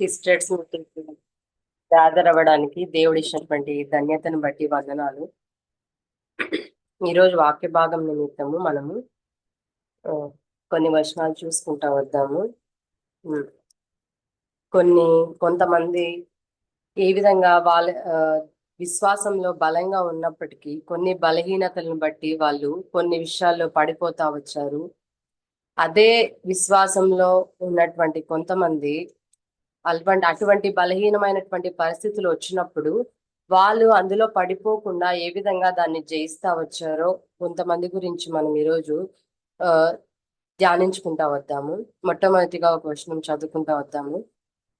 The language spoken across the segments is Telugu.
సిస్టర్స్ గ్యాదర్ అవ్వడానికి దేవుడు ఇచ్చినటువంటి ధన్యతను బట్టి వందనాలు. ఈరోజు వాక్య భాగం నిమిత్తము మనము కొన్ని వచనాలు చూసుకుంటా వద్దాము. కొన్ని కొంతమంది ఏ విధంగా వాళ్ళ ఆ, విశ్వాసంలో బలంగా ఉన్నప్పటికీ కొన్ని బలహీనతలను బట్టి వాళ్ళు కొన్ని విషయాల్లో పడిపోతా వచ్చారు. అదే విశ్వాసంలో ఉన్నటువంటి కొంతమంది అటువంటి అటువంటి బలహీనమైనటువంటి పరిస్థితులు వచ్చినప్పుడు వాళ్ళు అందులో పడిపోకుండా ఏ విధంగా దాన్ని జయిస్తా వచ్చారో కొంతమంది గురించి మనం ఈరోజు ధ్యానించుకుంటా వద్దాము. మొట్టమొదటిగా ఒక వచనం చదువుకుంటా వద్దాము.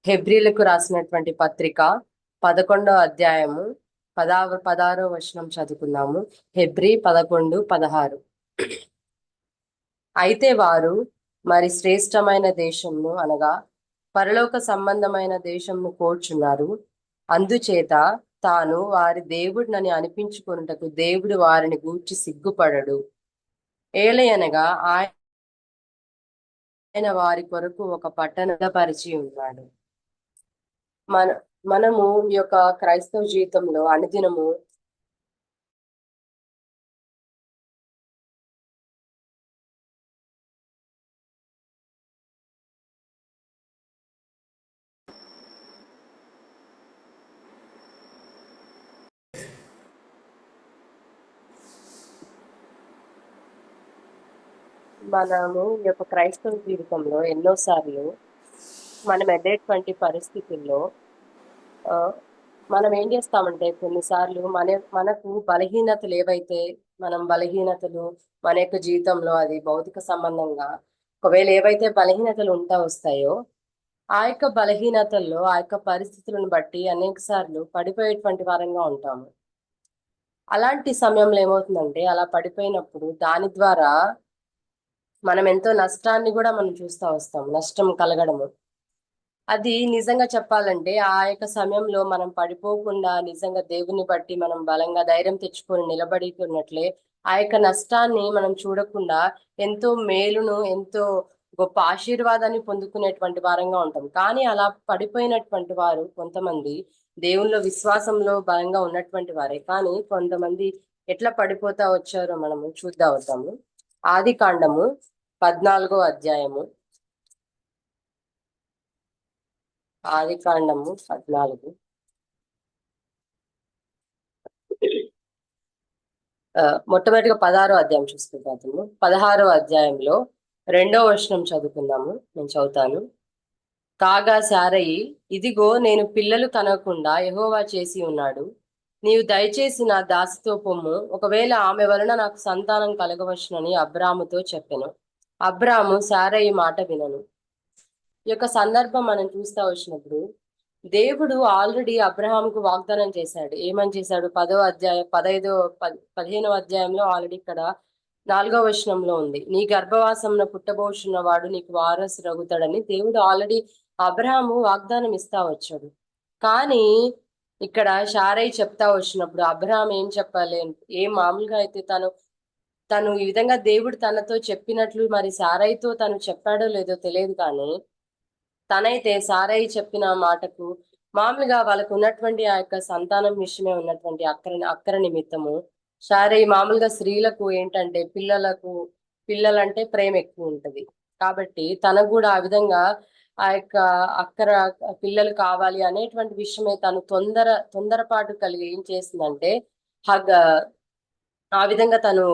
హెబ్రిలకు రాసినటువంటి పత్రిక పదకొండో అధ్యాయము పదావ పదహారో వచనం చదువుకుందాము. హెబ్రి పదకొండు పదహారు. అయితే వారు మరి శ్రేష్టమైన దేశము అనగా పరలోక సంబంధమైన దేశంను కోర్చున్నారు. అందుచేత తాను వారి దేవుడినని అనిపించుకొనుటకు దేవుడు వారిని గూర్చి సిగ్గుపడడు. ఏలయనగా ఆయన వారి కొరకు ఒక పట్టణ పరిచి ఉన్నాడు. మన మనము ఈ యొక్క క్రైస్తవ జీవితంలో అనుదినము మనము ఈ యొక్క క్రైస్తవ జీవితంలో ఎన్నోసార్లు మనం ఎదేటువంటి పరిస్థితుల్లో మనం ఏం చేస్తామంటే కొన్నిసార్లు మన మనకు బలహీనతలు ఏవైతే మనం బలహీనతలు మన యొక్క జీవితంలో అది భౌతిక సంబంధంగా ఒకవేళ ఏవైతే బలహీనతలు ఉంటా వస్తాయో ఆ యొక్క బలహీనతల్లో ఆ యొక్క పరిస్థితులను బట్టి అనేక సార్లు పడిపోయేటువంటి వారంగా ఉంటాము. అలాంటి సమయంలో ఏమవుతుందంటే అలా పడిపోయినప్పుడు దాని ద్వారా మనం ఎంతో నష్టాన్ని కూడా మనం చూస్తూ వస్తాం. నష్టం కలగడము. అది నిజంగా చెప్పాలంటే ఆ యొక్క సమయంలో మనం పడిపోకుండా నిజంగా దేవుని బట్టి మనం బలంగా ధైర్యం తెచ్చుకొని నిలబడుతున్నట్లే ఆ యొక్క నష్టాన్ని మనం చూడకుండా ఎంతో మేలును ఎంతో గొప్ప ఆశీర్వాదాన్ని పొందుకునేటువంటి వారంగా ఉంటాం. కానీ అలా పడిపోయినటువంటి వారు కొంతమంది దేవుల్లో విశ్వాసంలో బలంగా ఉన్నటువంటి వారే. కానీ కొంతమంది ఎట్లా పడిపోతా వచ్చారో మనము చూద్దా. అవుతాము ఆది కాండము పద్నాలుగో అధ్యాయము. ఆది కాండము పద్నాలుగు. మొట్టమొదటిగా పదహారో అధ్యాయం చూసుకుంటాము పదహారో అధ్యాయంలో రెండో వచనం చదువుకుందాము. నేను చదువుతాను. కాగా సారయి ఇదిగో నేను పిల్లలు కనకుండా ఎహోవా చేసి ఉన్నాడు. నీవు దయచేసి నా దాసితో పొమ్ము ఒకవేళ ఆమె వలన నాకు సంతానం కలగవచ్చునని అబ్రాముతో చెప్పెను. అబ్రాము ఈ మాట వినను. ఈ యొక్క సందర్భం మనం చూస్తా వచ్చినప్పుడు దేవుడు ఆల్రెడీ అబ్రహాంకు వాగ్దానం చేశాడు. ఏమని చేశాడు? పదో అధ్యాయం పదైదో పదిహేనో అధ్యాయంలో ఆల్రెడీ ఇక్కడ నాలుగో వచనంలో ఉంది. నీ గర్భవాసంలో పుట్టబోచున్న వాడు నీకు వారసు రగుతాడని దేవుడు ఆల్రెడీ అబ్రహాము వాగ్దానం ఇస్తా వచ్చాడు. కానీ ఇక్కడ షారై చెప్తా వచ్చినప్పుడు అబ్రహాం ఏం చెప్పాలి ఏం మామూలుగా అయితే తను తను ఈ విధంగా దేవుడు తనతో చెప్పినట్లు మరి సారైతో తను చెప్పాడో లేదో తెలియదు కానీ తనైతే సారై చెప్పిన మాటకు మామూలుగా వాళ్ళకు ఉన్నటువంటి ఆ యొక్క సంతానం విషయమే ఉన్నటువంటి అక్కర అక్కర నిమిత్తము. సారై మామూలుగా స్త్రీలకు ఏంటంటే పిల్లలకు పిల్లలంటే ప్రేమ ఎక్కువ ఉంటది. కాబట్టి తనకు కూడా ఆ విధంగా ఆ యొక్క అక్కర పిల్లలు కావాలి అనేటువంటి విషయమే తను తొందర తొందరపాటు కలిగి ఏం చేసిందంటే హగ్ ఆ విధంగా తను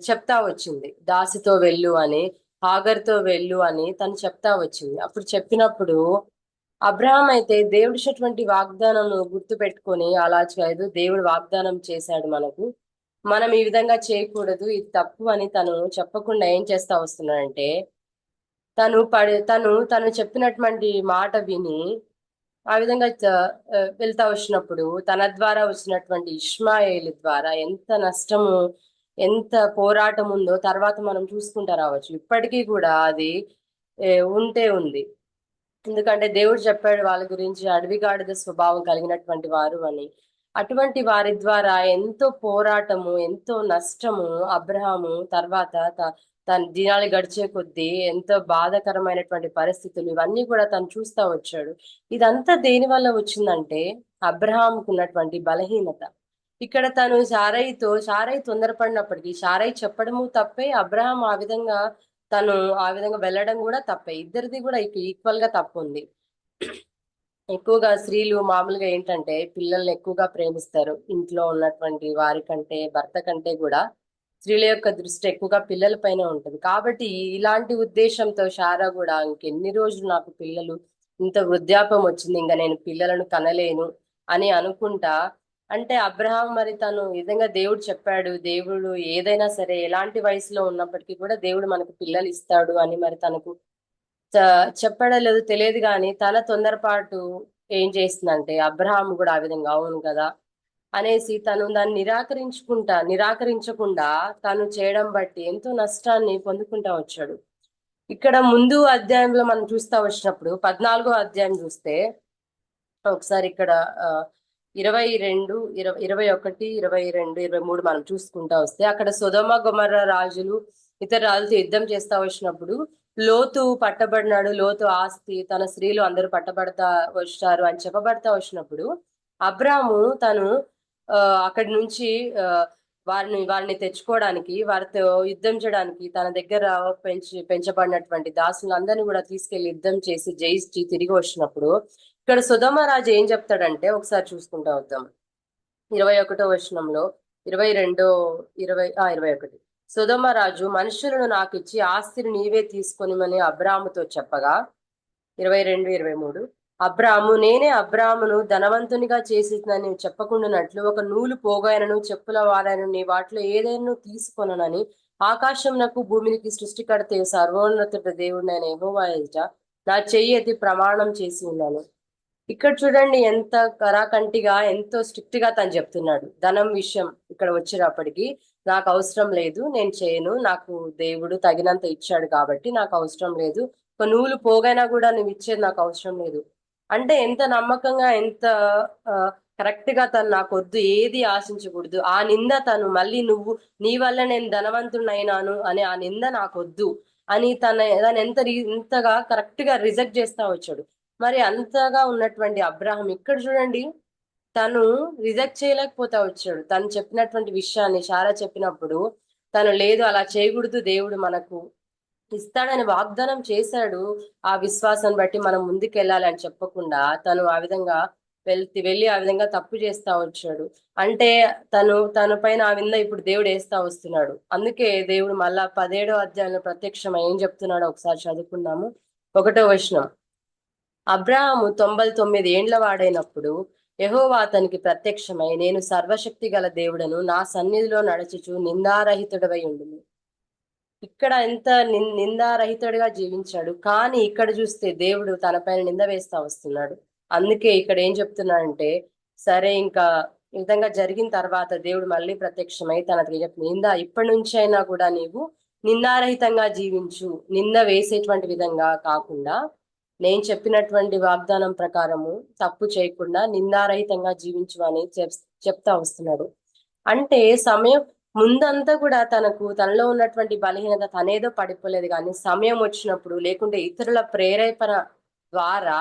చెప్తా వచ్చింది. దాసితో వెళ్ళు అని హాగర్తో వెళ్ళు అని తను చెప్తా వచ్చింది. అప్పుడు చెప్పినప్పుడు అబ్రహాం అయితే దేవుడు ఇచ్చినటువంటి వాగ్దానం గుర్తు పెట్టుకొని అలా చేయదు దేవుడు వాగ్దానం చేశాడు మనకు. మనం ఈ విధంగా చేయకూడదు ఇది తప్పు అని తను చెప్పకుండా ఏం చేస్తా వస్తున్నాడంటే తను పడి తను తను చెప్పినటువంటి మాట విని ఆ విధంగా వెళ్తా వచ్చినప్పుడు తన ద్వారా వచ్చినటువంటి ఇష్మాయిల్ ద్వారా ఎంత నష్టము ఎంత పోరాటం ఉందో తర్వాత మనం చూసుకుంటా రావచ్చు. ఇప్పటికీ కూడా అది ఉంటే ఉంది. ఎందుకంటే దేవుడు చెప్పాడు వాళ్ళ గురించి అడవిగాడిద స్వభావం కలిగినటువంటి వారు అని. అటువంటి వారి ద్వారా ఎంతో పోరాటము ఎంతో నష్టము అబ్రహాము తర్వాత తన దినాలు గడిచే కొద్దీ ఎంతో బాధాకరమైనటువంటి పరిస్థితులు ఇవన్నీ కూడా తను చూస్తా వచ్చాడు. ఇదంతా దేని వల్ల వచ్చిందంటే అబ్రహాంకు ఉన్నటువంటి బలహీనత. ఇక్కడ తను సారయితో సారయి తొందరపడినప్పటికీ సారయి చెప్పడము తప్పే అబ్రహాం ఆ విధంగా తను ఆ విధంగా వెళ్ళడం కూడా తప్పే. ఇద్దరిది కూడా ఈక్వల్గా తప్పు ఉంది. ఎక్కువగా స్త్రీలు మామూలుగా ఏంటంటే పిల్లల్ని ఎక్కువగా ప్రేమిస్తారు. ఇంట్లో ఉన్నటువంటి వారి కంటే భర్త కంటే కూడా. స్త్రీల యొక్క దృష్టి ఎక్కువగా పిల్లల పైన ఉంటుంది. కాబట్టి ఇలాంటి ఉద్దేశంతో షారా కూడా ఇంకెన్ని రోజులు నాకు పిల్లలు ఇంత వృద్ధాపం వచ్చింది ఇంకా నేను పిల్లలను కనలేను అని అనుకుంటా. అంటే అబ్రహాం మరి తను విధంగా దేవుడు చెప్పాడు దేవుడు ఏదైనా సరే ఎలాంటి వయసులో ఉన్నప్పటికీ కూడా దేవుడు మనకు పిల్లలు ఇస్తాడు అని మరి తనకు చెప్పడం లేదు తెలియదు కానీ తన తొందరపాటు ఏం చేస్తుందంటే అబ్రహాం కూడా ఆ విధంగా అవును కదా. అనేసి తను దాన్ని నిరాకరించుకుంటా నిరాకరించకుండా తను చేయడం బట్టి ఎంతో నష్టాన్ని పొందుకుంటా వచ్చాడు. ఇక్కడ ముందు అధ్యాయంలో మనం చూస్తా వచ్చినప్పుడు పద్నాలుగో అధ్యాయం చూస్తే ఒకసారి ఇక్కడ ఇరవై రెండు ఇరవై ఇరవై ఒకటి ఇరవై రెండు ఇరవై మూడు మనం చూసుకుంటా వస్తే అక్కడ సుధమ గుమర రాజులు ఇతర రాజులతో యుద్ధం చేస్తా వచ్చినప్పుడు లోతు పట్టబడినాడు లోతు ఆస్తి తన స్త్రీలు అందరూ పట్టబడతా వచ్చారు అని చెప్పబడతా వచ్చినప్పుడు అబ్రాము తను అక్కడి నుంచి వారిని వారిని తెచ్చుకోవడానికి వారితో యుద్ధం చేయడానికి తన దగ్గర పెంచి పెంచబడినటువంటి దాసులందరినీ కూడా తీసుకెళ్ళి యుద్ధం చేసి జయించి తిరిగి వచ్చినప్పుడు ఇక్కడ సుధమరాజు ఏం చెప్తాడంటే ఒకసారి చూసుకుంటా వద్దాం. ఇరవై ఒకటో వచనంలో ఇరవై రెండో ఇరవై ఆ ఇరవై ఒకటి. సుధమరాజు మనుషులను నాకు ఇచ్చి ఆస్తిని నీవే తీసుకొనిమని అబ్రాముతో చెప్పగా ఇరవై రెండు ఇరవై మూడు అబ్రాము నేనే అబ్రామును ధనవంతునిగా చేసిందని చెప్పకుండానట్లు ఒక నూలు పోగాయనను చెప్పుల వాడను నీ వాటిలో ఏదైనా తీసుకొనని ఆకాశంనకు భూమికి సృష్టికడితే సర్వోన్నత దేవుడు నేను ఎహోవా నా చెయ్యి అది ప్రమాణం చేసి ఉన్నాను. ఇక్కడ చూడండి ఎంత కరాకంటిగా ఎంతో స్ట్రిక్ట్గా తను చెప్తున్నాడు. ధనం విషయం ఇక్కడ వచ్చినప్పటికీ నాకు అవసరం లేదు నేను చేయను నాకు దేవుడు తగినంత ఇచ్చాడు కాబట్టి నాకు అవసరం లేదు. ఒక నూలు పోగైనా కూడా నువ్వు ఇచ్చేది నాకు అవసరం లేదు. అంటే ఎంత నమ్మకంగా ఎంత కరెక్ట్గా తను నాకు వద్దు ఏది ఆశించకూడదు ఆ నింద తను మళ్ళీ నువ్వు నీ వల్ల నేను ధనవంతుడైనాను అని ఆ నింద నాకు వద్దు అని తన దాన్ని ఎంత ఇంతగా కరెక్ట్గా రిజెక్ట్ చేస్తా వచ్చాడు. మరి అంతగా ఉన్నటువంటి అబ్రాహం ఇక్కడ చూడండి తను రిజెక్ట్ చేయలేకపోతా వచ్చాడు. తను చెప్పినటువంటి విషయాన్ని షారా చెప్పినప్పుడు తను లేదు అలా చేయకూడదు దేవుడు మనకు ఇస్తాడని వాగ్దానం చేశాడు. ఆ విశ్వాసాన్ని బట్టి మనం ముందుకెళ్ళాలని చెప్పకుండా తను ఆ విధంగా వెళ్తి వెళ్ళి ఆ విధంగా తప్పు చేస్తా వచ్చాడు. అంటే తను తన పైన ఆ విధంగా ఇప్పుడు దేవుడు వేస్తా వస్తున్నాడు. అందుకే దేవుడు మళ్ళా పదేడో అధ్యాయంలో ప్రత్యక్షం ఏం చెప్తున్నాడో ఒకసారి చదువుకున్నాము ఒకటో వచనం. అబ్రాహము తొంభై తొమ్మిది ఏండ్ల వాడైనప్పుడు యహోవా అతనికి ప్రత్యక్షమై నేను సర్వశక్తి గల దేవుడను నా సన్నిధిలో నడచుచు నిందారహితుడవై ఉండును ఇక్కడ ఎంత నిందారహితుడిగా జీవించాడు. కానీ ఇక్కడ చూస్తే దేవుడు తన పైన నింద వేస్తా వస్తున్నాడు. అందుకే ఇక్కడ ఏం చెప్తున్నాడంటే సరే ఇంకా ఈ విధంగా జరిగిన తర్వాత దేవుడు మళ్ళీ ప్రత్యక్షమై తనకి చెప్తుంది నింద ఇప్పటి నుంచి అయినా కూడా నీవు నిందారహితంగా జీవించు. నింద వేసేటువంటి విధంగా కాకుండా నేను చెప్పినటువంటి వాగ్దానం ప్రకారము తప్పు చేయకుండా నిందారహితంగా జీవించు అని చెప్తా వస్తున్నాడు. అంటే సమయం ముందంతా కూడా తనకు తనలో ఉన్నటువంటి బలహీనత తనేదో పడిపోలేదు. కానీ సమయం వచ్చినప్పుడు లేకుంటే ఇతరుల ప్రేరేపణ ద్వారా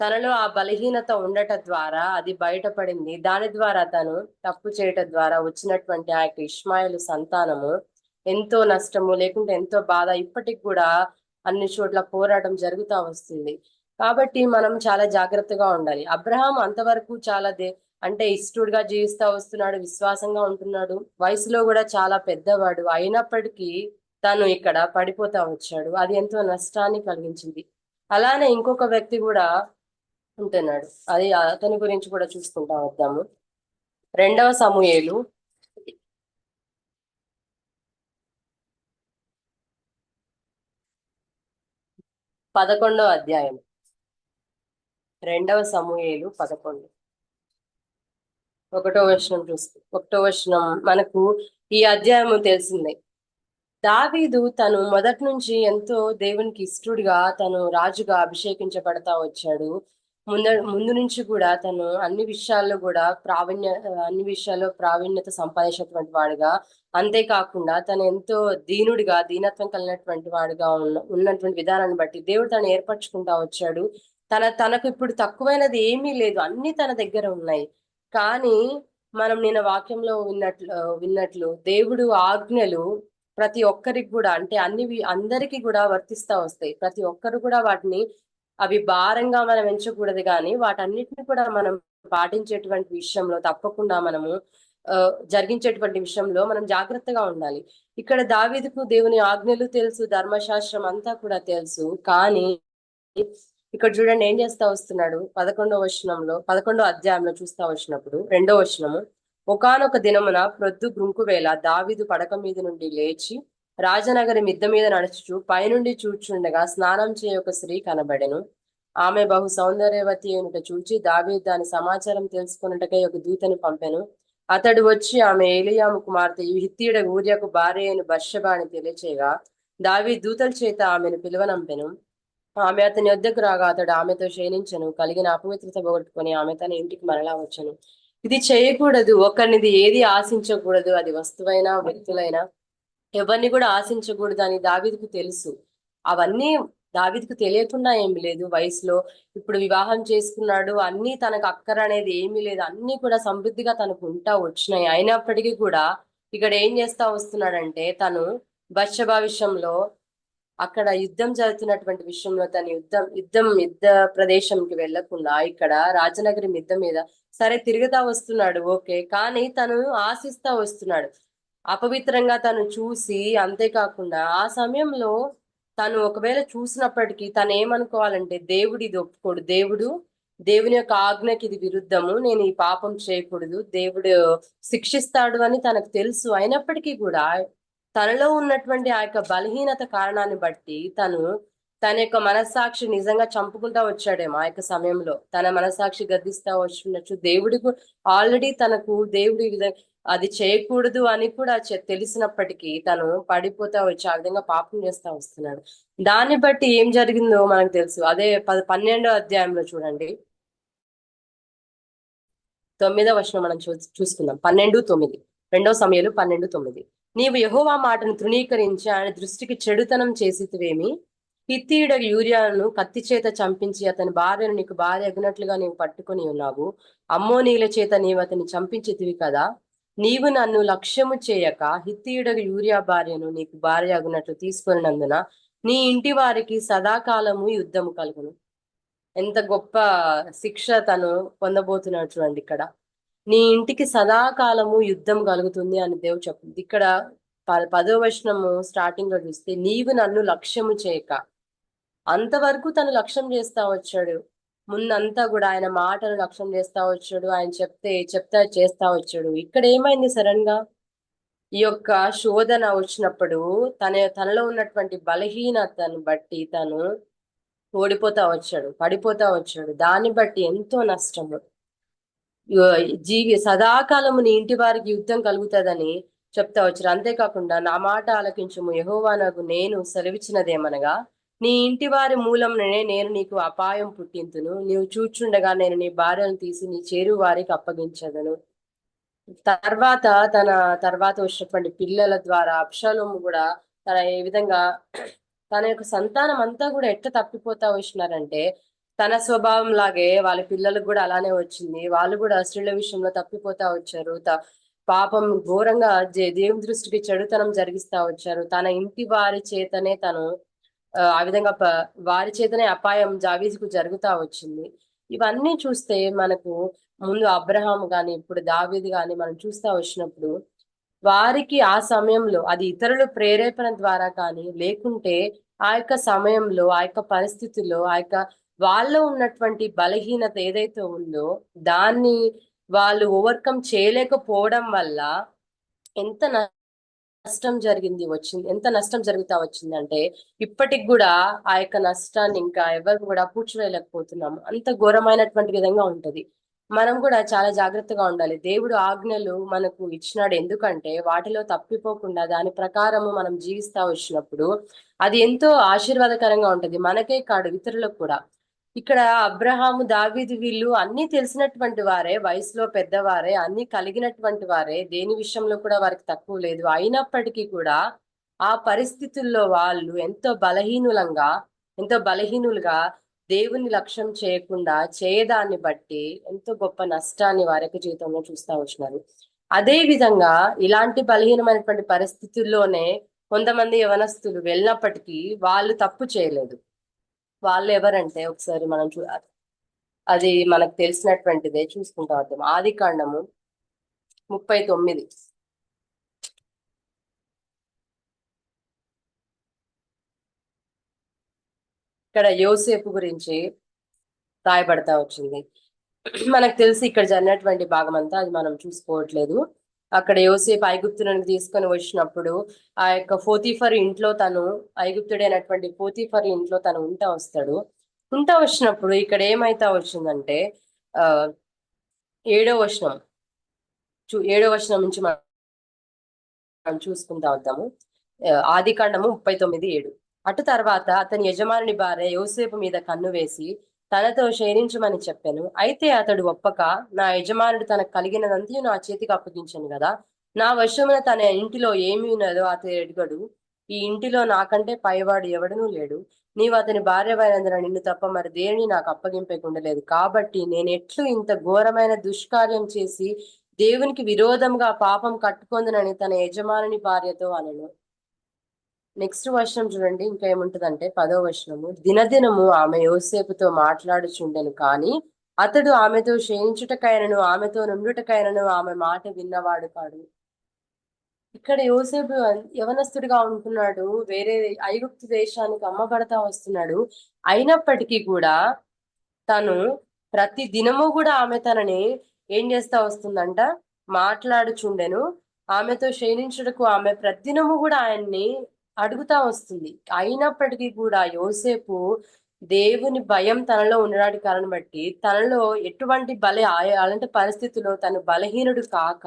తనలో ఆ బలహీనత ఉండట ద్వారా అది బయటపడింది. దాని ద్వారా తను తప్పు చేయటం ద్వారా వచ్చినటువంటి ఆ యొక్క ఇష్మాయిలు సంతానము ఎంతో నష్టము లేకుంటే ఎంతో బాధ ఇప్పటికి కూడా అన్ని చోట్ల పోరాటం జరుగుతూ వస్తుంది. కాబట్టి మనం చాలా జాగ్రత్తగా ఉండాలి. అబ్రహాం అంతవరకు చాలా దే అంటే ఇష్టడుగా జీవిస్తా వస్తున్నాడు విశ్వాసంగా ఉంటున్నాడు. వయసులో కూడా చాలా పెద్దవాడు. అయినప్పటికీ తను ఇక్కడ పడిపోతా వచ్చాడు. అది ఎంతో నష్టాన్ని కలిగించింది. అలానే ఇంకొక వ్యక్తి కూడా ఉంటున్నాడు. అది అతని గురించి కూడా చూసుకుంటా వద్దాము. రెండవ సమూహేలు పదకొండవ అధ్యాయం. రెండవ సమూహేలు పదకొండు. ఒకటో వచనం చూసి ఒకటో వచనం. మనకు ఈ అధ్యాయము తెలిసిందే. దావీదు తను మొదటి నుంచి ఎంతో దేవునికి ఇష్టడుగా తను రాజుగా అభిషేకించబడతా వచ్చాడు. ముంద ముందు నుంచి కూడా తను అన్ని విషయాల్లో కూడా ప్రావీణ్య అన్ని విషయాల్లో ప్రావీణ్యత సంపాదించినటువంటి వాడుగా. అంతేకాకుండా తను ఎంతో దీనుడిగా దీనత్వం కలిగినటువంటి వాడుగా ఉన్న ఉన్నటువంటి విధానాన్ని బట్టి దేవుడు తను ఏర్పరచుకుంటా వచ్చాడు. తన తనకు ఇప్పుడు తక్కువైనది ఏమీ లేదు. అన్ని తన దగ్గర ఉన్నాయి. కానీ మనం నిన్న వాక్యంలో విన్నట్లు విన్నట్లు దేవుడు ఆజ్ఞలు ప్రతి ఒక్కరికి కూడా అంటే అన్ని అందరికి కూడా వర్తిస్తా వస్తాయి. ప్రతి ఒక్కరు కూడా వాటిని అవి భారంగా మనం ఎంచకూడదు కానీ వాటన్నిటిని కూడా మనం పాటించేటువంటి విషయంలో తప్పకుండా మనము జరిగించేటువంటి విషయంలో మనం జాగ్రత్తగా ఉండాలి. ఇక్కడ దావీదుకు దేవుని ఆజ్ఞలు తెలుసు ధర్మశాస్త్రం అంతా కూడా తెలుసు. కానీ ఇక్కడ చూడండి ఏం చేస్తా వస్తున్నాడు? పదకొండవ వచనంలో పదకొండో అధ్యాయంలో చూస్తా వచ్చినప్పుడు రెండో వచనము ఒకనొక దినమున ప్రొద్దు గ్రుంకువేళ దావిదు పడక మీద నుండి లేచి రాజనగరి మిద్ద మీద నడుచుచు పైనుండి చూచుండగా స్నానం చేయ ఒక స్త్రీ కనబడెను. ఆమె బహు సౌందర్యవతి ఏమిట చూచి దావీ దాని సమాచారం తెలుసుకున్నట్టుగా ఒక దూతని పంపెను. అతడు వచ్చి ఆమె ఏలియాము కుమార్తె ఈ హిత్తీయుడ ఊర్యకు భార్య అయిన బర్షబాని తెలియచేయగా దావి దూతల చేత ఆమెను పిలువనంపెను. ఆమె అతని వద్దకు రాగా అతడు ఆమెతో క్షీణించను కలిగిన అపవిత్రత పోగొట్టుకుని ఆమె తన ఇంటికి మరలా వచ్చను. ఇది చేయకూడదు ఒకరినిది ఏది ఆశించకూడదు అది వస్తువైనా వ్యక్తులైనా ఎవరిని కూడా ఆశించకూడదు అని దావిదికి తెలుసు. అవన్నీ దావిదికి తెలియకుండా ఏమి లేదు. వయసులో ఇప్పుడు వివాహం చేసుకున్నాడు అన్ని తనకు అక్కర అనేది ఏమీ లేదు. అన్ని కూడా సమృద్ధిగా తనకు ఉంటా వచ్చినాయి. అయినప్పటికీ కూడా ఇక్కడ ఏం చేస్తా వస్తున్నాడంటే తను బచ్చ భవిష్యంలో అక్కడ యుద్ధం జరుగుతున్నటువంటి విషయంలో తన యుద్ధం యుద్ధం యుద్ధ ప్రదేశంకి వెళ్ళకుండా ఇక్కడ రాజనగరి మిద్ద మీద సరే తిరుగుతా వస్తున్నాడు ఓకే. కానీ తను ఆశిస్తా వస్తున్నాడు. అపవిత్రంగా తను చూసి అంతేకాకుండా ఆ సమయంలో తను ఒకవేళ చూసినప్పటికీ తను ఏమనుకోవాలంటే దేవుడు ఇది ఒప్పుకోడు. దేవుడు దేవుని యొక్క ఆజ్ఞకి ఇది విరుద్ధము. నేను ఈ పాపం చేయకూడదు. దేవుడు శిక్షిస్తాడు అని తనకు తెలుసు. అయినప్పటికీ కూడా తనలో ఉన్నటువంటి ఆ యొక్క బలహీనత కారణాన్ని బట్టి తను తన యొక్క మనస్సాక్షి నిజంగా చంపుకుంటా వచ్చాడేమో ఆ యొక్క సమయంలో. తన మనస్సాక్షి గద్దిస్తా వచ్చినట్టు దేవుడికి ఆల్రెడీ తనకు దేవుడి విధంగా అది చేయకూడదు అని కూడా తెలిసినప్పటికీ తను పడిపోతా వచ్చి ఆ విధంగా పాపం చేస్తా వస్తున్నాడు. దాన్ని బట్టి ఏం జరిగిందో మనకు తెలుసు. అదే పది పన్నెండో అధ్యాయంలో చూడండి. తొమ్మిదో వర్షం మనం చూ చూసుకుందాం. పన్నెండు తొమ్మిది. రెండో సమయాలు పన్నెండు తొమ్మిది. నీవు యహోవా మాటను తృణీకరించి ఆయన దృష్టికి చెడుతనం చేసివేమి హిత్తీయుడ యూరియాను కత్తి చేత చంపించి అతని భార్యను నీకు భార్య అగినట్లుగా నీవు పట్టుకుని ఉన్నావు. అమ్మో నీల చేత నీవు అతన్ని చంపించితివి కదా? నీవు నన్ను లక్ష్యము చేయక హిత్తీయుడ యూరియా భార్యను నీకు భార్య అగునట్లు తీసుకున్నందున నీ ఇంటి వారికి సదాకాలము యుద్ధము కలుగును. ఎంత గొప్ప శిక్ష తను పొందబోతున్నాడు చూడండి ఇక్కడ. నీ ఇంటికి సదాకాలము యుద్ధం కలుగుతుంది అని దేవుడు చెప్తుంది. ఇక్కడ పదో వచనము స్టార్టింగ్లో చూస్తే నీవు నన్ను లక్ష్యము చేయక. అంతవరకు తను లక్ష్యం చేస్తా వచ్చాడు. ముందంతా కూడా ఆయన మాటను లక్ష్యం చేస్తా వచ్చాడు. ఆయన చెప్తే చెప్తా చేస్తా వచ్చాడు. ఇక్కడ ఏమైంది సడన్గా? ఈ యొక్క శోధన వచ్చినప్పుడు తన తనలో ఉన్నటువంటి బలహీనతను బట్టి తను ఓడిపోతా వచ్చాడు పడిపోతా వచ్చాడు. దాన్ని బట్టి ఎంతో నష్టము. జీవి సదాకాలము నీ ఇంటి వారికి యుద్ధం కలుగుతుందని చెప్తా వచ్చారు. అంతేకాకుండా నా మాట ఆలకించము. యహోవానకు నేను సెలవిచ్చినదేమనగా నీ ఇంటి వారి మూలంలోనే నేను నీకు అపాయం పుట్టింతును. నీవు చూచుండగా నేను నీ భార్యను తీసి నీ చేరు వారికి అప్పగించదను. తర్వాత తన తర్వాత వచ్చినటువంటి పిల్లల ద్వారా అప్షలోము కూడా తన ఏ విధంగా తన యొక్క సంతానం అంతా కూడా ఎట్లా తప్పిపోతా వచ్చినారంటే తన స్వభావం లాగే వాళ్ళ పిల్లలకు కూడా అలానే వచ్చింది. వాళ్ళు కూడా స్త్రీల విషయంలో తప్పిపోతా వచ్చారు. పాపం ఘోరంగా దేవుని దృష్టికి చెడుతనం జరిగిస్తా వచ్చారు. తన ఇంటి వారి చేతనే తను ఆ విధంగా వారి చేతనే అపాయం జావీజుకు జరుగుతా వచ్చింది. ఇవన్నీ చూస్తే మనకు ముందు అబ్రహాం గాని ఇప్పుడు దావీది గాని మనం చూస్తా వచ్చినప్పుడు వారికి ఆ సమయంలో అది ఇతరుల ప్రేరేపణ ద్వారా కానీ లేకుంటే ఆ యొక్క సమయంలో ఆ యొక్క పరిస్థితుల్లో ఆ యొక్క వాళ్ళలో ఉన్నటువంటి బలహీనత ఏదైతే ఉందో దాన్ని వాళ్ళు ఓవర్కమ్ చేయలేకపోవడం వల్ల ఎంత నష్టం జరిగింది వచ్చింది ఎంత నష్టం జరుగుతా వచ్చిందంటే ఇప్పటికి కూడా ఆ యొక్క నష్టాన్ని ఇంకా ఎవరు కూడా పూడ్చివేయలేకపోతున్నాము అంత ఘోరమైనటువంటి విధంగా ఉంటది. మనం కూడా చాలా జాగ్రత్తగా ఉండాలి. దేవుడు ఆజ్ఞలు మనకు ఇచ్చినాడు ఎందుకంటే వాటిలో తప్పిపోకుండా దాని ప్రకారము మనం జీవిస్తా వచ్చినప్పుడు అది ఎంతో ఆశీర్వాదకరంగా ఉంటది. మనకే కాదు ఇతరులకు కూడా. ఇక్కడ అబ్రహాము దావీదు వీళ్ళు అన్ని తెలిసినటువంటి వారే వయసులో పెద్దవారే అన్ని కలిగినటువంటి వారే. దేని విషయంలో కూడా వారికి తక్కువ లేదు. అయినప్పటికీ కూడా ఆ పరిస్థితుల్లో వాళ్ళు ఎంతో బలహీనులంగా ఎంతో బలహీనులుగా దేవుని లక్ష్యం చేయకుండా చేయదాన్ని బట్టి ఎంతో గొప్ప నష్టాన్ని వారి యొక్క జీవితంలో చూస్తా వచ్చినారు. అదే విధంగా ఇలాంటి బలహీనమైనటువంటి పరిస్థితుల్లోనే కొంతమంది యవనస్తులు వెళ్ళినప్పటికీ వాళ్ళు తప్పు చేయలేదు. వాళ్ళు ఎవరంటే ఒకసారి మనం చూ అది మనకు తెలిసినటువంటిదే చూసుకుంటా వద్దాం. ఆది కాండము ముప్పై తొమ్మిది. ఇక్కడ యోసేపు గురించి రాయబడతా వచ్చింది. మనకు తెలిసి ఇక్కడ జరిగినటువంటి భాగం అంతా అది మనం చూసుకోవట్లేదు. అక్కడ యోసేపు ఐగుప్తులను తీసుకొని వచ్చినప్పుడు ఆ యొక్క పోతీఫర్ ఇంట్లో తను ఐగుప్తుడైనటువంటి పోతీఫర్ ఇంట్లో తను ఉంటా వస్తాడు. ఉంటా వచ్చినప్పుడు ఇక్కడ ఏమైతా వచ్చిందంటే ఆ ఏడో వచనం చూ ఏడో వచనం నుంచి మనం చూసుకుంటా వద్దాము. ఆది కాండము ముప్పై తొమ్మిది ఏడు. అటు తర్వాత అతని యజమానుని భార్య యోసేపు మీద కన్ను వేసి తనతో శయనించమని చెప్పాను. అయితే అతడు ఒప్పక నా యజమానుడు తనకు కలిగినదంతా నా చేతికి అప్పగించాను కదా నా వశమున తన ఇంటిలో ఏమి ఉన్నదో అతడు ఎడుగడు. ఈ ఇంటిలో నాకంటే పైవాడు ఎవడనూ లేడు. నీవు అతని భార్యమైనందున నిన్ను తప్ప మరి దేనిని నాకు అప్పగింపకుండలేదు కాబట్టి నేను ఎట్లు ఇంత ఘోరమైన దుష్కార్యం చేసి దేవునికి విరోధంగా పాపం కట్టుకొందునని తన యజమానుని భార్యతో అనను. నెక్స్ట్ వర్షం చూడండి ఇంకా ఏముంటదంటే పదో వర్షము దినదినము ఆమె యోసేపుతో మాట్లాడుచుండెను కానీ అతడు ఆమెతో క్షయించుటకైనను ఆమెతో నుండుటకైనను ఆమె మాట విన్నవాడు కాడు. ఇక్కడ యోసేపు యవనస్తుడిగా ఉంటున్నాడు వేరే ఐగుప్తు దేశానికి అమ్మబడతా వస్తున్నాడు. అయినప్పటికీ కూడా తను ప్రతి దినము కూడా ఆమె తనని ఏం చేస్తా వస్తుందంట? మాట్లాడుచుండెను. ఆమెతో క్షీణించుటకు ఆమె ప్రతిదినము కూడా ఆయన్ని అడుగుతా వస్తుంది. అయినప్పటికీ కూడా యోసేపు దేవుని భయం తనలో ఉండడానికి కారణం బట్టి తనలో ఎటువంటి బల అలాంటి పరిస్థితుల్లో తను బలహీనుడు కాక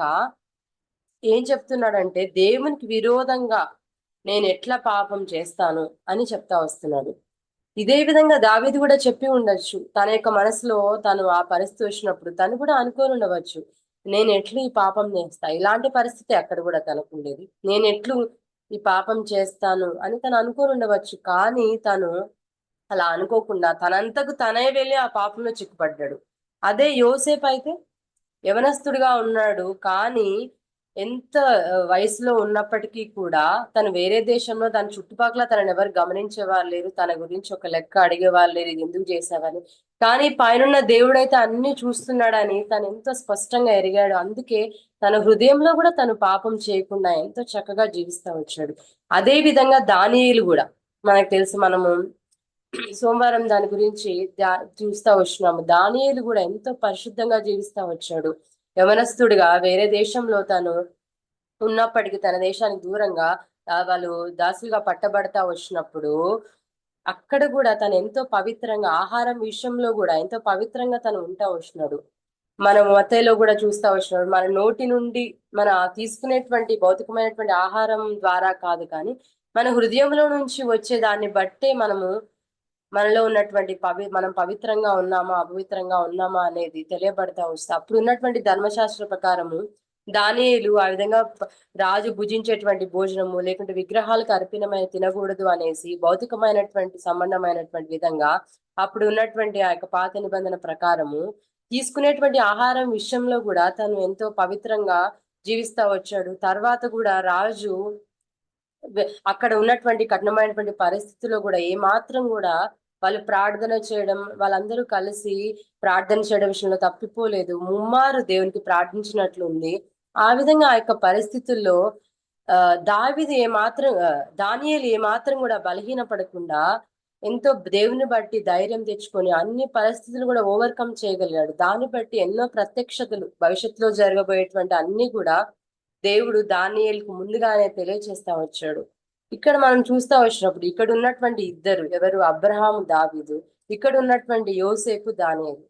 ఏం చెప్తున్నాడంటే దేవునికి విరోధంగా నేను ఎట్లా పాపం చేస్తాను? అని చెప్తా వస్తున్నాడు. ఇదే విధంగా దావిది కూడా చెప్పి ఉండొచ్చు. తన యొక్క మనసులో తను ఆ పరిస్థితి వచ్చినప్పుడు తను కూడా అనుకోని ఉండవచ్చు. నేను ఎట్లు ఈ పాపం చేస్తా? ఇలాంటి పరిస్థితి అక్కడ కూడా తనకు ఉండేది. నేను ఎట్లు ఈ పాపం చేస్తాను అని తను అనుకోని ఉండవచ్చు. కానీ తను అలా అనుకోకుండా తనంతకు తనే వెళ్ళి ఆ పాపంలో చిక్కుపడ్డాడు. అదే యోసేపు అయితే యవనస్తుడిగా ఉన్నాడు. కానీ ఎంత వయసులో ఉన్నప్పటికీ కూడా తను వేరే దేశంలో తన చుట్టుపక్కల తనని ఎవరు గమనించేవారు లేరు. తన గురించి ఒక లెక్క అడిగేవారు లేరు. ఇది ఎందుకు చేసావని కానీ పైన దేవుడైతే అన్ని చూస్తున్నాడని తను ఎంతో స్పష్టంగా ఎరిగాడు. అందుకే తన హృదయంలో కూడా తను పాపం చేయకుండా ఎంతో చక్కగా జీవిస్తా వచ్చాడు. అదే విధంగా దానియులు కూడా. మనకు తెలుసు మనము సోమవారం దాని గురించి చూస్తా వచ్చినాము. దానియులు కూడా ఎంతో పరిశుద్ధంగా జీవిస్తా వచ్చాడు. యవనస్తుడిగా వేరే దేశంలో తను ఉన్నప్పటికీ తన దేశానికి దూరంగా వాళ్ళు దాసులుగా పట్టబడతా వచ్చినప్పుడు అక్కడ కూడా తను ఎంతో పవిత్రంగా ఆహారం విషయంలో కూడా ఎంతో పవిత్రంగా తను ఉంటా వచ్చినాడు. మన మతలో కూడా చూస్తా వచ్చినాడు. మన నోటి నుండి మన తీసుకునేటువంటి భౌతికమైనటువంటి ఆహారం ద్వారా కాదు కానీ మన హృదయంలో నుంచి వచ్చే దాన్ని బట్టే మనము మనలో ఉన్నటువంటి పవి మనం పవిత్రంగా ఉన్నామా అపవిత్రంగా ఉన్నామా అనేది తెలియబడతా వస్తే అప్పుడు ఉన్నటువంటి ధర్మశాస్త్ర ప్రకారము దానియులు ఆ విధంగా రాజు భుజించేటువంటి భోజనము లేకుంటే విగ్రహాలకు అర్పినమైన తినకూడదు అనేసి భౌతికమైనటువంటి సంబంధమైనటువంటి విధంగా అప్పుడు ఉన్నటువంటి ఆ యొక్క పాత నిబంధన ప్రకారము తీసుకునేటువంటి ఆహారం విషయంలో కూడా తను ఎంతో పవిత్రంగా జీవిస్తా వచ్చాడు. తర్వాత కూడా రాజు అక్కడ ఉన్నటువంటి కఠినమైనటువంటి పరిస్థితుల్లో కూడా ఏ మాత్రం కూడా వాళ్ళు ప్రార్థన చేయడం వాళ్ళందరూ కలిసి ప్రార్థన చేయడం విషయంలో తప్పిపోలేదు. ముమ్మారు దేవునికి ప్రార్థించినట్లుంది ఆ విధంగా ఆ యొక్క పరిస్థితుల్లో ఆ దావిది ఏమాత్రం దానియలు ఏమాత్రం కూడా బలహీన పడకుండా ఎంతో దేవుని బట్టి ధైర్యం తెచ్చుకొని అన్ని పరిస్థితులు కూడా ఓవర్కమ్ చేయగలిగాడు. దాన్ని బట్టి ఎన్నో ప్రత్యక్షతలు భవిష్యత్తులో జరగబోయేటువంటి అన్ని కూడా దేవుడు దానియలకు ముందుగానే తెలియచేస్తా వచ్చాడు. ఇక్కడ మనం చూస్తా వచ్చినప్పుడు ఇక్కడ ఉన్నటువంటి ఇద్దరు ఎవరు? అబ్రహాం దావిదు. ఇక్కడ ఉన్నటువంటి యోసేపు దానియలు.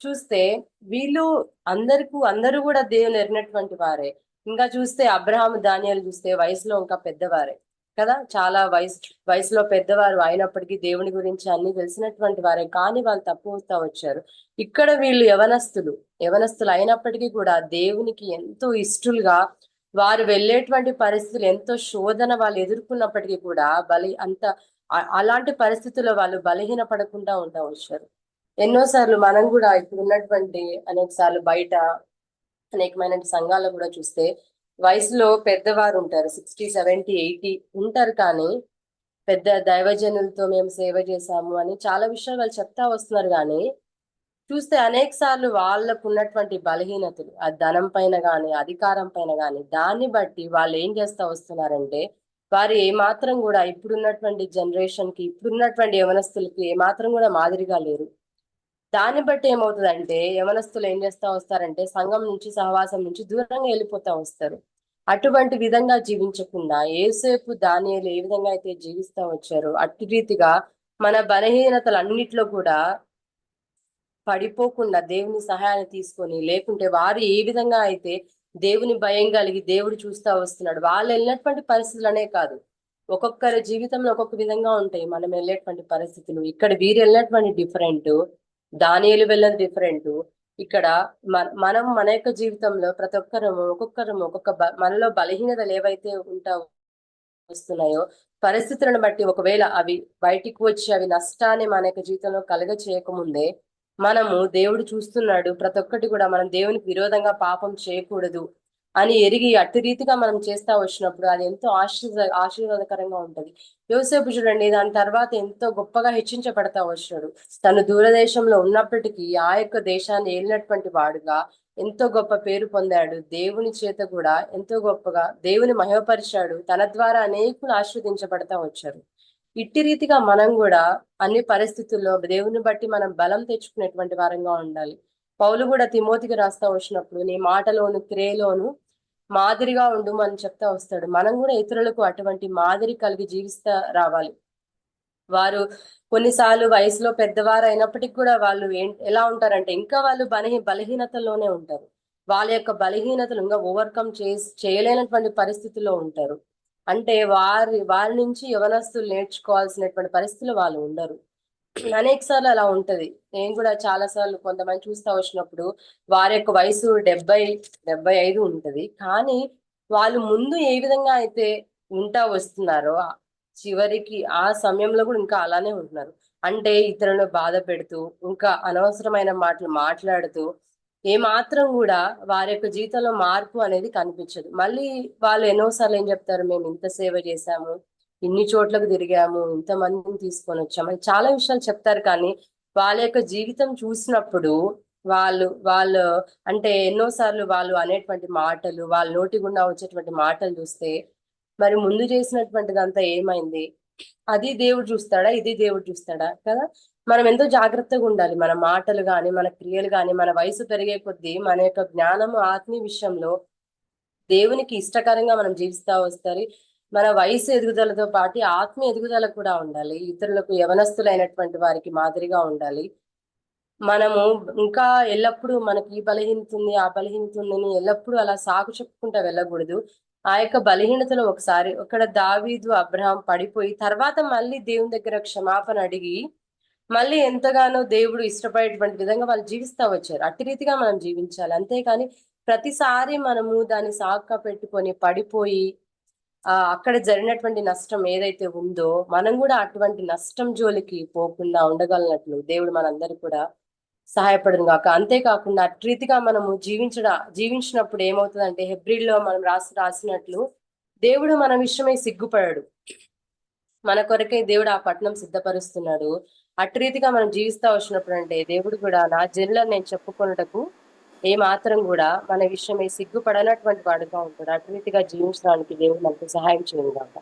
చూస్తే వీళ్ళు అందరికీ అందరూ కూడా దేవుని ఎరినటువంటి వారే. ఇంకా చూస్తే అబ్రహాం ధాన్యాలు చూస్తే వయసులో ఇంకా పెద్దవారే కదా? చాలా వయసు వయసులో పెద్దవారు అయినప్పటికీ దేవుని గురించి అన్ని తెలిసినటువంటి వారే. కానీ వాళ్ళు తప్పు తప్పుతా వచ్చారు. ఇక్కడ వీళ్ళు యవనస్తులు. యవనస్తులు అయినప్పటికీ కూడా దేవునికి ఎంతో ఇష్టలుగా వారు వెళ్ళేటువంటి పరిస్థితులు ఎంతో శోధన వాళ్ళు ఎదుర్కొన్నప్పటికీ కూడా బలి అంత అలాంటి పరిస్థితుల్లో వాళ్ళు బలహీన పడకుండా ఉంటా వచ్చారు ఎన్నోసార్లు మనం కూడా ఇప్పుడు ఉన్నటువంటి అనేక సార్లు బయట అనేకమైన సంఘాలు కూడా చూస్తే వయసులో పెద్దవారు ఉంటారు సిక్స్టీ సెవెంటీ ఎయిటీ ఉంటారు కానీ పెద్ద దైవజనులతో మేము సేవ చేశాము అని చాలా విషయాలు వాళ్ళు చెప్తా వస్తున్నారు కానీ చూస్తే అనేక సార్లు వాళ్ళకు ఉన్నటువంటి బలహీనతలు ఆ ధనం పైన కానీ అధికారం పైన కానీ దాన్ని బట్టి వాళ్ళు ఏం చేస్తా వస్తున్నారంటే వారు ఏమాత్రం కూడా ఇప్పుడున్నటువంటి జనరేషన్కి ఇప్పుడున్నటువంటి యవనస్తులకి ఏమాత్రం కూడా మాదిరిగా లేరు. దాన్ని బట్టి ఏమవుతుందంటే యవనస్తులు ఏం చేస్తా వస్తారంటే సంఘం నుంచి సహవాసం నుంచి దూరంగా వెళ్ళిపోతా వస్తారు. అటువంటి విధంగా జీవించకుండా ఏసేపు దానియలు ఏ విధంగా అయితే జీవిస్తా వచ్చారో అట్టి రీతిగా మన బలహీనతలు అన్నిట్లో కూడా పడిపోకుండా దేవుని సహాయాన్ని తీసుకొని లేకుంటే వారు ఏ విధంగా అయితే దేవుని భయం కలిగి దేవుడు చూస్తా వస్తున్నాడు వాళ్ళు వెళ్ళినటువంటి పరిస్థితులనే కాదు. ఒక్కొక్కరి జీవితంలో ఒక్కొక్క విధంగా ఉంటాయి. మనం వెళ్ళేటువంటి పరిస్థితులు ఇక్కడ వీరు వెళ్ళినటువంటి డిఫరెంట్ దానియలు వెళ్ళినది డిఫరెంట్ ఇక్కడ మన మనం మన యొక్క జీవితంలో ప్రతి ఒక్కరము ఒక్కొక్కరము ఒక్కొక్క మనలో బలహీనతలు ఏవైతే ఉంటా వస్తున్నాయో పరిస్థితులను బట్టి ఒకవేళ అవి బయటికి వచ్చి అవి నష్టాన్ని మన యొక్క జీవితంలో కలగ చేయకముందే మనము దేవుడు చూస్తున్నాడు ప్రతి ఒక్కటి కూడా మనం దేవునికి విరోధంగా పాపం చేయకూడదు అని ఎరిగి అట్టి రీతిగా మనం చేస్తా వచ్చినప్పుడు అది ఎంతో ఆశీర్వ ఆశీర్వాదకరంగా ఉంటది. యోసేపు చూడండి దాని తర్వాత ఎంతో గొప్పగా హెచ్చించబడతా వచ్చాడు తను దూరదేశంలో ఉన్నప్పటికీ ఆ యొక్క దేశాన్ని ఏలినటువంటి వాడుగా ఎంతో గొప్ప పేరు పొందాడు. దేవుని చేత కూడా ఎంతో గొప్పగా దేవుని మహిమపరిచాడు. తన ద్వారా అనేకులు ఆశీర్వదించబడతా వచ్చారు. ఇట్టి రీతిగా మనం కూడా అన్ని పరిస్థితుల్లో దేవుని బట్టి మనం బలం తెచ్చుకునేటువంటి వారంగా ఉండాలి. పౌలు కూడా తిమోతికి రాస్తా వచ్చినప్పుడు నీ మాటలోను క్రేలోను మాదిరిగా ఉండు అని చెప్తా వస్తాడు. మనం కూడా ఇతరులకు అటువంటి మాదిరి కలిగి జీవిస్తా రావాలి. వారు కొన్నిసార్లు వయసులో పెద్దవారు అయినప్పటికీ కూడా వాళ్ళు ఎలా ఉంటారంటే ఇంకా వాళ్ళు బలహీ బలహీనతల్లోనే ఉంటారు. వాళ్ళ యొక్క బలహీనతలు ఇంకా ఓవర్కమ్ చేసి చేయలేనటువంటి పరిస్థితుల్లో ఉంటారు. అంటే వారి వారి నుంచి యవనస్తులు నేర్చుకోవాల్సినటువంటి పరిస్థితులు వాళ్ళు ఉండరు. అనేక సార్లు అలా ఉంటది. నేను కూడా చాలా సార్లు కొంతమంది చూస్తా వచ్చినప్పుడు వారి యొక్క వయసు డెబ్బై డెబ్బై ఐదు ఉంటది. కానీ వాళ్ళు ముందు ఏ విధంగా అయితే ఉంటా వస్తున్నారో చివరికి ఆ సమయంలో కూడా ఇంకా అలానే ఉంటున్నారు. అంటే ఇతరులను బాధ పెడుతూ ఇంకా అనవసరమైన మాటలు మాట్లాడుతూ ఏ మాత్రం కూడా వారి యొక్క జీవితంలో మార్పు అనేది కనిపించదు. మళ్ళీ వాళ్ళు ఎన్నోసార్లు ఏం చెప్తారు మేము ఇంత సేవ చేశాము ఇన్ని చోట్లకు తిరిగాము ఇంత మందిని తీసుకొని వచ్చాము అని చాలా విషయాలు చెప్తారు. కానీ వాళ్ళ యొక్క జీవితం చూసినప్పుడు వాళ్ళు వాళ్ళు అంటే ఎన్నోసార్లు వాళ్ళు అనేటువంటి మాటలు వాళ్ళ నోటి గుండా వచ్చేటువంటి మాటలు చూస్తే మరి ముందు చేసినటువంటిదంతా ఏమైంది? అది దేవుడు చూస్తాడా? ఇది దేవుడు చూస్తాడా? కదా? మనం ఎంతో జాగ్రత్తగా ఉండాలి. మన మాటలు గాని మన క్రియలు గాని మన వయసు పెరిగే కొద్దీ మన యొక్క జ్ఞానము ఆత్మీయ విషయంలో దేవునికి ఇష్టకరంగా మనం జీవిస్తా వస్తారు మన వయసు ఎదుగుదలతో పాటు ఆత్మ ఎదుగుదల కూడా ఉండాలి. ఇతరులకు యవనస్తులైనటువంటి వారికి మాదిరిగా ఉండాలి. మనము ఇంకా ఎల్లప్పుడూ మనకి ఈ బలహీనతుంది ఆ బలహీనతుందని ఎల్లప్పుడూ అలా సాగు చెప్పుకుంటా వెళ్ళకూడదు. ఆ యొక్క బలహీనతలో ఒకసారి అక్కడ దావీదు అబ్రహాం పడిపోయి తర్వాత మళ్ళీ దేవుని దగ్గర క్షమాపణ అడిగి మళ్ళీ ఎంతగానో దేవుడు ఇష్టపడేటువంటి విధంగా వాళ్ళు జీవిస్తా వచ్చారు. అట్టి రీతిగా మనం జీవించాలి. అంతేకాని ప్రతిసారి మనము దాన్ని సాక్క పెట్టుకొని పడిపోయి ఆ అక్కడ జరిగినటువంటి నష్టం ఏదైతే ఉందో మనం కూడా అటువంటి నష్టం జోలికి పోకుండా ఉండగలనట్లు దేవుడు మనందరూ కూడా సహాయపడును గాక. అంతేకాకుండా అట్టి రీతిగా మనము జీవించడ జీవించినప్పుడు ఏమవుతుందంటే హెబ్రిల్లో మనం రాసి రాసినట్లు దేవుడు మన విషయమై సిగ్గుపడాడు. మన కొరకై దేవుడు ఆ పట్టణం సిద్ధపరుస్తున్నాడు. అట్టి రీతిగా మనం జీవిస్తా వచ్చినప్పుడు అంటే దేవుడు కూడా నా జనులను నేను చెప్పుకొనుటకు ఏ మాత్రం కూడా మన విషయమై సిగ్గుపడనటువంటి వాడుగా ఉంటాడు. అటు రీతిగా జీవించడానికి దేవుడు మనకు సహాయం చేయను గాక.